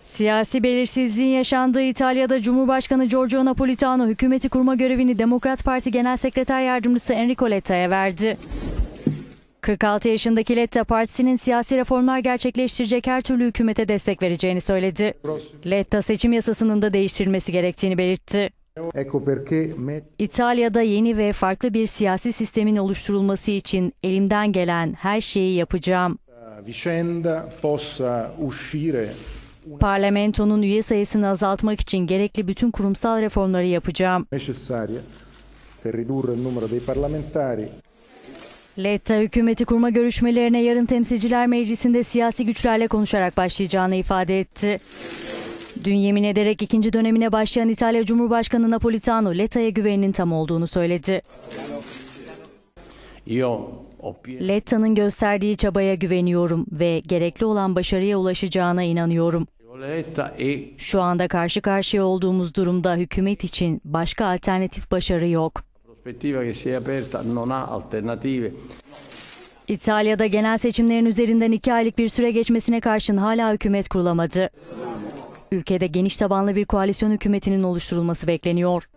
Siyasi belirsizliğin yaşandığı İtalya'da Cumhurbaşkanı Giorgio Napolitano hükümeti kurma görevini Demokrat Parti Genel Sekreter Yardımcısı Enrico Letta'ya verdi. 46 yaşındaki Letta partisinin siyasi reformlar gerçekleştirecek her türlü hükümete destek vereceğini söyledi. Letta seçim yasasının da değiştirilmesi gerektiğini belirtti. İtalya'da yeni ve farklı bir siyasi sistemin oluşturulması için elimden gelen her şeyi yapacağım. Parlamentonun üye sayısını azaltmak için gerekli bütün kurumsal reformları yapacağım. Letta hükümeti kurma görüşmelerine yarın Temsilciler Meclisi'nde siyasi güçlerle konuşarak başlayacağını ifade etti. Dün yemin ederek ikinci dönemine başlayan İtalya Cumhurbaşkanı Napolitano Letta'ya güveninin tam olduğunu söyledi. Io ho pieno Letta'nın gösterdiği çabaya güveniyorum ve gerekli olan başarıya ulaşacağına inanıyorum. E Şu anda karşı karşıya olduğumuz durumda hükümet için başka alternatif başarı yok. İtalya'da genel seçimlerin üzerinden iki aylık bir süre geçmesine karşın hala hükümet kurulamadı. Ülkede geniş tabanlı bir koalisyon hükümetinin oluşturulması bekleniyor.